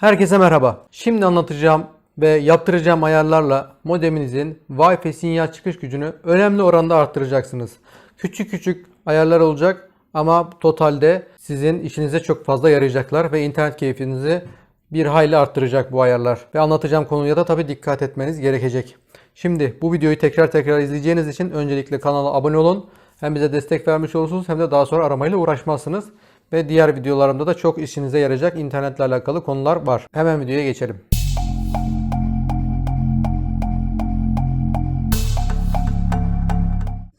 Herkese merhaba. Şimdi anlatacağım ve yaptıracağım ayarlarla modeminizin Wi-Fi sinyal çıkış gücünü önemli oranda arttıracaksınız. Küçük küçük ayarlar olacak ama totalde sizin işinize çok fazla yarayacaklar ve internet keyfinizi bir hayli arttıracak bu ayarlar. Ve anlatacağım konuya da tabi dikkat etmeniz gerekecek. Şimdi bu videoyu tekrar tekrar izleyeceğiniz için öncelikle kanala abone olun. Hem bize destek vermiş olursunuz hem de daha sonra aramayla uğraşmazsınız. Ve diğer videolarımda da çok işinize yarayacak internetle alakalı konular var. Hemen videoya geçelim.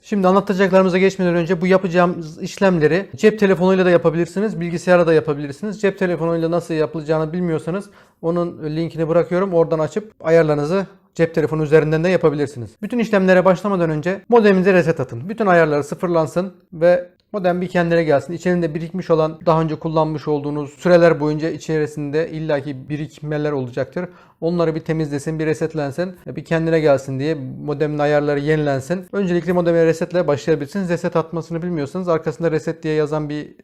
Şimdi anlatacaklarımıza geçmeden önce bu yapacağımız işlemleri cep telefonuyla da yapabilirsiniz, bilgisayarda da yapabilirsiniz. Cep telefonuyla nasıl yapılacağını bilmiyorsanız onun linkini bırakıyorum. Oradan açıp ayarlarınızı cep telefonu üzerinden de yapabilirsiniz. Bütün işlemlere başlamadan önce modeminize reset atın. Bütün ayarları sıfırlansın ve modem bir kendine gelsin. İçerisinde birikmiş olan daha önce kullanmış olduğunuz süreler boyunca içerisinde illaki birikmeler olacaktır. Onları bir temizlesin, bir resetlensin, bir kendine gelsin diye modemin ayarları yenilensin. Öncelikle modeme resetle başlayabilirsiniz. Reset atmasını bilmiyorsanız arkasında reset diye yazan bir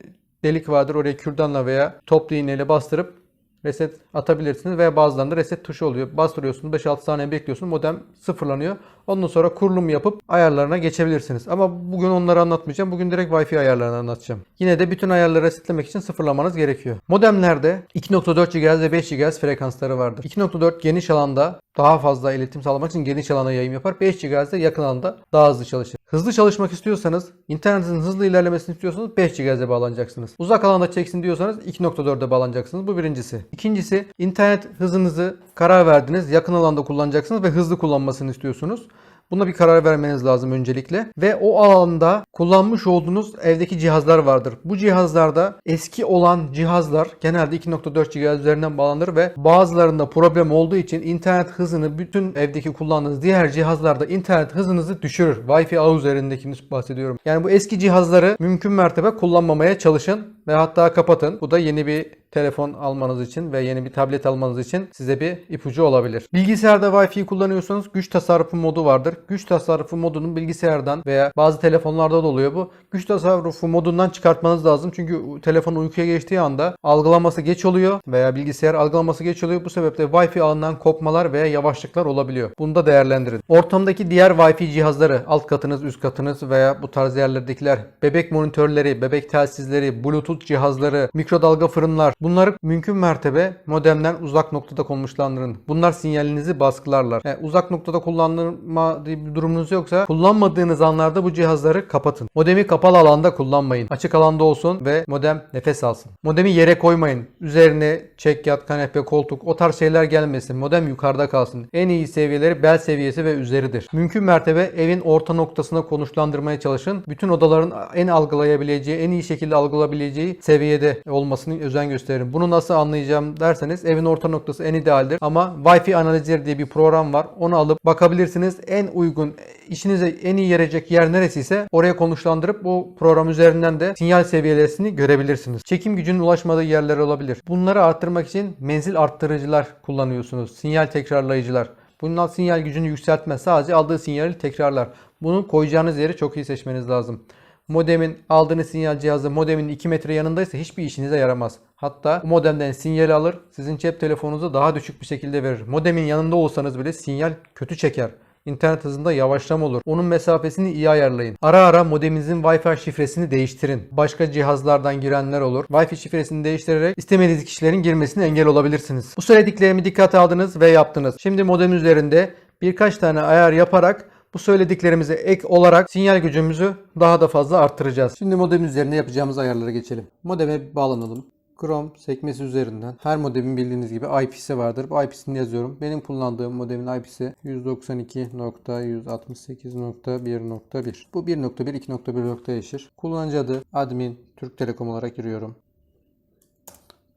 delik vardır. Oraya kürdanla veya toplu iğneyle bastırıp reset atabilirsiniz veya bazılarında reset tuşu oluyor. Bastırıyorsunuz 5-6 saniye bekliyorsunuz modem sıfırlanıyor. Ondan sonra kurulum yapıp ayarlarına geçebilirsiniz. Ama bugün onları anlatmayacağım. Bugün direkt Wi-Fi ayarlarını anlatacağım. Yine de bütün ayarları resetlemek için sıfırlamanız gerekiyor. Modemlerde 2.4 GHz ve 5 GHz frekansları vardır. 2.4 geniş alanda daha fazla iletim sağlamak için geniş alana yayın yapar. 5 GHz de yakın alanda daha hızlı çalışır. Hızlı çalışmak istiyorsanız, internetin hızlı ilerlemesini istiyorsanız 5 GHz'e bağlanacaksınız. Uzak alanda çeksin diyorsanız 2.4'e bağlanacaksınız. Bu birincisi. İkincisi, internet hızınızı karar verdiniz. Yakın alanda kullanacaksınız ve hızlı kullanmasını istiyorsunuz. Buna bir karar vermeniz lazım öncelikle. Ve o alanda kullanmış olduğunuz evdeki cihazlar vardır. Bu cihazlarda eski olan cihazlar genelde 2.4 GHz üzerinden bağlanır ve bazılarında problem olduğu için internet hızını bütün evdeki kullandığınız diğer cihazlarda internet hızınızı düşürür. Wi-Fi ağ üzerindekini bahsediyorum. Yani bu eski cihazları mümkün mertebe kullanmamaya çalışın ve hatta kapatın. Bu da yeni bir telefon almanız için ve yeni bir tablet almanız için size bir ipucu olabilir. Bilgisayarda Wi-Fi kullanıyorsanız güç tasarrufu modu vardır. Güç tasarrufu modunun bilgisayardan veya bazı telefonlarda da oluyor bu. Güç tasarrufu modundan çıkartmanız lazım. Çünkü telefon uykuya geçtiği anda algılaması geç oluyor veya bilgisayar algılaması geç oluyor. Bu sebeple Wi-Fi ağından kopmalar veya yavaşlıklar olabiliyor. Bunu da değerlendirin. Ortamdaki diğer Wi-Fi cihazları, alt katınız, üst katınız veya bu tarz yerlerdekiler, bebek monitörleri, bebek telsizleri, Bluetooth cihazları, mikrodalga fırınlar, Bunları mümkün mertebe modemden uzak noktada konumlandırın. Bunlar sinyalinizi baskılarlar. Yani uzak noktada kullanma diye bir durumunuz yoksa kullanmadığınız anlarda bu cihazları kapatın. Modemi kapalı alanda kullanmayın. Açık alanda olsun ve modem nefes alsın. Modemi yere koymayın. Üzerine çek yat, kanepe, koltuk o tarz şeyler gelmesin. Modem yukarıda kalsın. En iyi seviyeleri bel seviyesi ve üzeridir. Mümkün mertebe evin orta noktasına konuşlandırmaya çalışın. Bütün odaların en algılayabileceği, en iyi şekilde algılayabileceği seviyede olmasını özen gösterin gösterin. Bunu nasıl anlayacağım derseniz evin orta noktası en idealdir. Ama Wi-Fi analizleri diye bir program var. Onu alıp bakabilirsiniz. En uygun işinize en iyi yarayacak yer neresiyse oraya konuşlandırıp bu program üzerinden de sinyal seviyelerini görebilirsiniz. Çekim gücünün ulaşmadığı yerler olabilir. Bunları arttırmak için menzil arttırıcılar kullanıyorsunuz. Sinyal tekrarlayıcılar. Bunlar sinyal gücünü yükseltmez. Sadece aldığı sinyali tekrarlar. Bunu koyacağınız yeri çok iyi seçmeniz lazım. Modemin aldığınız sinyal cihazı modemin 2 metre yanındaysa hiçbir işinize yaramaz. Hatta modemden sinyal alır, sizin cep telefonunuza daha düşük bir şekilde verir. Modemin yanında olsanız bile sinyal kötü çeker. İnternet hızında yavaşlama olur. Onun mesafesini iyi ayarlayın. Ara ara modeminizin Wi-Fi şifresini değiştirin. Başka cihazlardan girenler olur. Wi-Fi şifresini değiştirerek istemediğiniz kişilerin girmesine engel olabilirsiniz. Bu söylediklerimi dikkate aldınız ve yaptınız. Şimdi modem üzerinde birkaç tane ayar yaparak bu söylediklerimize ek olarak sinyal gücümüzü daha da fazla arttıracağız. Şimdi modem üzerinde yapacağımız ayarlara geçelim. Modeme bağlanalım. Chrome sekmesi üzerinden her modemin bildiğiniz gibi IP'si vardır. Bu IP'sini yazıyorum. Benim kullandığım modemin IP'si 192.168.1.1. Bu 1.1 2.1 değişir. Kullanıcı adı admin Türk Telekom olarak giriyorum.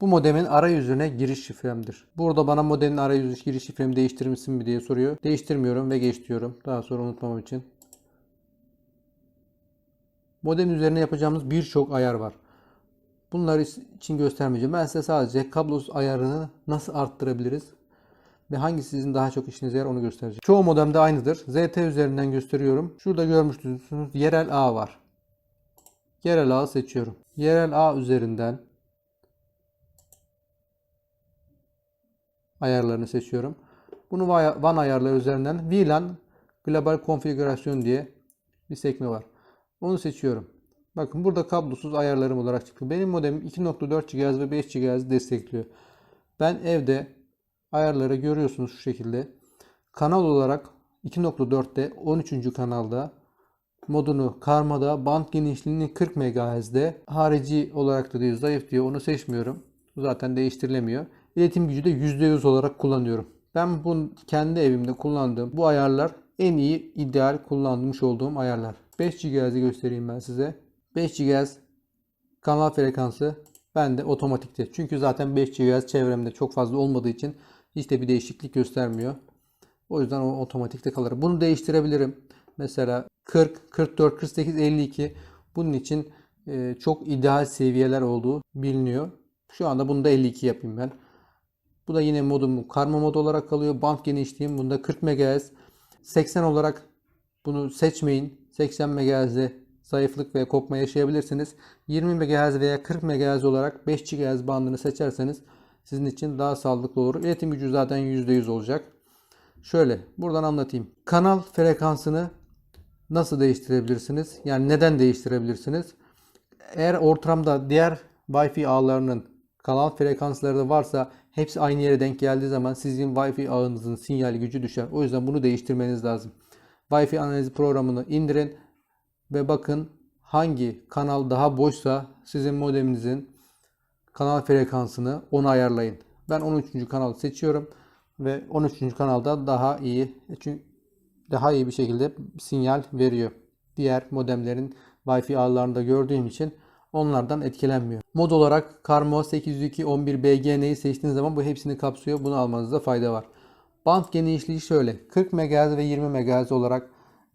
Bu modemin arayüzüne giriş şifremdir. Burada bana modemin arayüzü giriş şifremi değiştirir misin mi diye soruyor. Değiştirmiyorum ve geç diyorum. Daha sonra unutmamam için. Modem üzerine yapacağımız birçok ayar var. Bunları için göstermeyeceğim. Ben size sadece kablosuz ayarını nasıl arttırabiliriz ve hangisi sizin daha çok işinize yarar onu göstereceğim. Çoğu modemde aynıdır. ZT üzerinden gösteriyorum. Şurada görmüşsünüz yerel ağ var. Yerel ağ seçiyorum. Yerel ağ üzerinden ayarlarını seçiyorum. Bunu WAN ayarları üzerinden VLAN Global Konfigürasyon diye bir sekme var. Onu seçiyorum. Bakın burada kablosuz ayarlarım olarak çıktı. Benim modemim 2.4 GHz ve 5 GHz destekliyor. Ben evde ayarları görüyorsunuz şu şekilde. Kanal olarak 2.4'te 13. kanalda modunu karmada band genişliğini 40 MHz'de harici olarak da diyor zayıf diyor onu seçmiyorum. Bu zaten değiştirilemiyor. İletim gücü de %100 olarak kullanıyorum. Ben bunu kendi evimde kullandığım bu ayarlar en iyi ideal kullanmış olduğum ayarlar. 5 GHz'i göstereyim ben size. 5 GHz kanal frekansı bende otomatikte. Çünkü zaten 5 GHz çevremde çok fazla olmadığı için hiç de bir değişiklik göstermiyor. O yüzden o otomatikte kalır. Bunu değiştirebilirim. Mesela 40, 44, 48, 52 bunun için çok ideal seviyeler olduğu biliniyor. Şu anda bunu da 52 yapayım ben. Bu da yine modum karma mod olarak kalıyor. Band genişliğim bunda 40 MHz. 80 olarak bunu seçmeyin. 80 MHz'de zayıflık ve kopma yaşayabilirsiniz. 20 MHz veya 40 MHz olarak 5 GHz bandını seçerseniz sizin için daha sağlıklı olur. İletim gücü zaten %100 olacak. Şöyle buradan anlatayım. Kanal frekansını nasıl değiştirebilirsiniz? Yani neden değiştirebilirsiniz? Eğer ortamda diğer Wi-Fi ağlarının kanal frekansları da varsa hepsi aynı yere denk geldiği zaman sizin Wi-Fi ağınızın sinyal gücü düşer. O yüzden bunu değiştirmeniz lazım. Wi-Fi analizi programını indirin ve bakın hangi kanal daha boşsa sizin modeminizin kanal frekansını ona ayarlayın. Ben 13. kanalı seçiyorum ve 13. kanalda daha iyi çünkü daha iyi bir şekilde sinyal veriyor. Diğer modemlerin Wi-Fi ağlarında gördüğüm için onlardan etkilenmiyor. Mod olarak Carmo 802 11 BGN'yi seçtiğiniz zaman bu hepsini kapsıyor. Bunu almanızda fayda var. Band genişliği şöyle 40 MHz ve 20 MHz olarak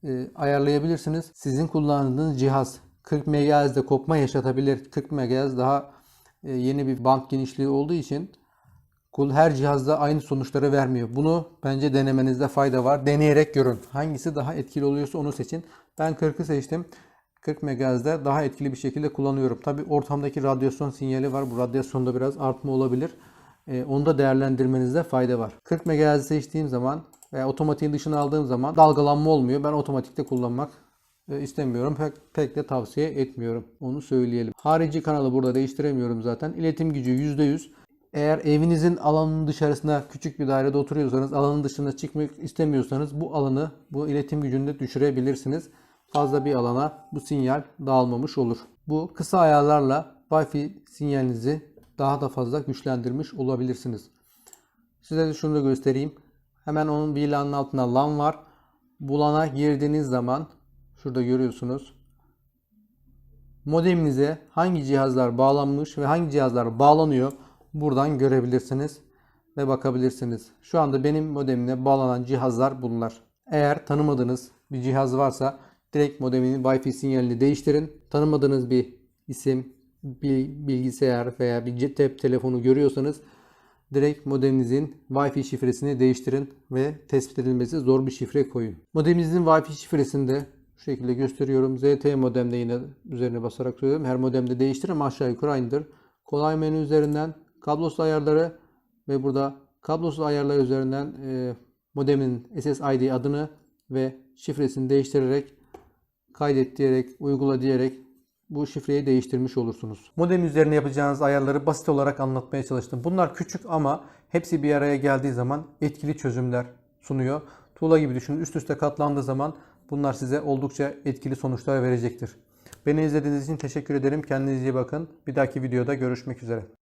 e, ayarlayabilirsiniz. Sizin kullandığınız cihaz 40 MHz'de kopma yaşatabilir. 40 MHz daha e, yeni bir band genişliği olduğu için Kul her cihazda aynı sonuçları vermiyor. Bunu bence denemenizde fayda var. Deneyerek görün. Hangisi daha etkili oluyorsa onu seçin. Ben 40'ı seçtim. 40 MHz'de daha etkili bir şekilde kullanıyorum. Tabi ortamdaki radyasyon sinyali var. Bu radyasyonda biraz artma olabilir. Ee, onu da değerlendirmenizde fayda var. 40 MHz seçtiğim zaman veya otomatiğin dışına aldığım zaman dalgalanma olmuyor. Ben otomatikte kullanmak e, istemiyorum. Pek, pek de tavsiye etmiyorum. Onu söyleyelim. Harici kanalı burada değiştiremiyorum zaten. İletim gücü %100. Eğer evinizin alanının dışarısında küçük bir dairede oturuyorsanız alanın dışına çıkmak istemiyorsanız bu alanı bu iletim gücünü de düşürebilirsiniz. Fazla bir alana bu sinyal dağılmamış olur. Bu kısa ayarlarla Wi-Fi sinyalinizi daha da fazla güçlendirmiş olabilirsiniz. Size de şunu da göstereyim. Hemen onun bir LAN'ın altında LAN var. Bu LAN'a girdiğiniz zaman şurada görüyorsunuz. Modeminize hangi cihazlar bağlanmış ve hangi cihazlar bağlanıyor buradan görebilirsiniz ve bakabilirsiniz. Şu anda benim modemine bağlanan cihazlar bunlar. Eğer tanımadığınız bir cihaz varsa direkt modemin Wi-Fi sinyalini değiştirin. Tanımadığınız bir isim, bir bilgisayar veya bir cep telefonu görüyorsanız direkt modeminizin Wi-Fi şifresini değiştirin ve tespit edilmesi zor bir şifre koyun. Modeminizin Wi-Fi şifresini de şu şekilde gösteriyorum. ZTE modemde yine üzerine basarak söylüyorum. Her modemde değiştirin ama aşağı yukarı aynıdır. Kolay menü üzerinden kablosuz ayarları ve burada kablosuz ayarlar üzerinden e, modemin SSID adını ve şifresini değiştirerek kaydet diyerek, uygula diyerek bu şifreyi değiştirmiş olursunuz. Modem üzerine yapacağınız ayarları basit olarak anlatmaya çalıştım. Bunlar küçük ama hepsi bir araya geldiği zaman etkili çözümler sunuyor. Tuğla gibi düşünün. Üst üste katlandığı zaman bunlar size oldukça etkili sonuçlar verecektir. Beni izlediğiniz için teşekkür ederim. Kendinize iyi bakın. Bir dahaki videoda görüşmek üzere.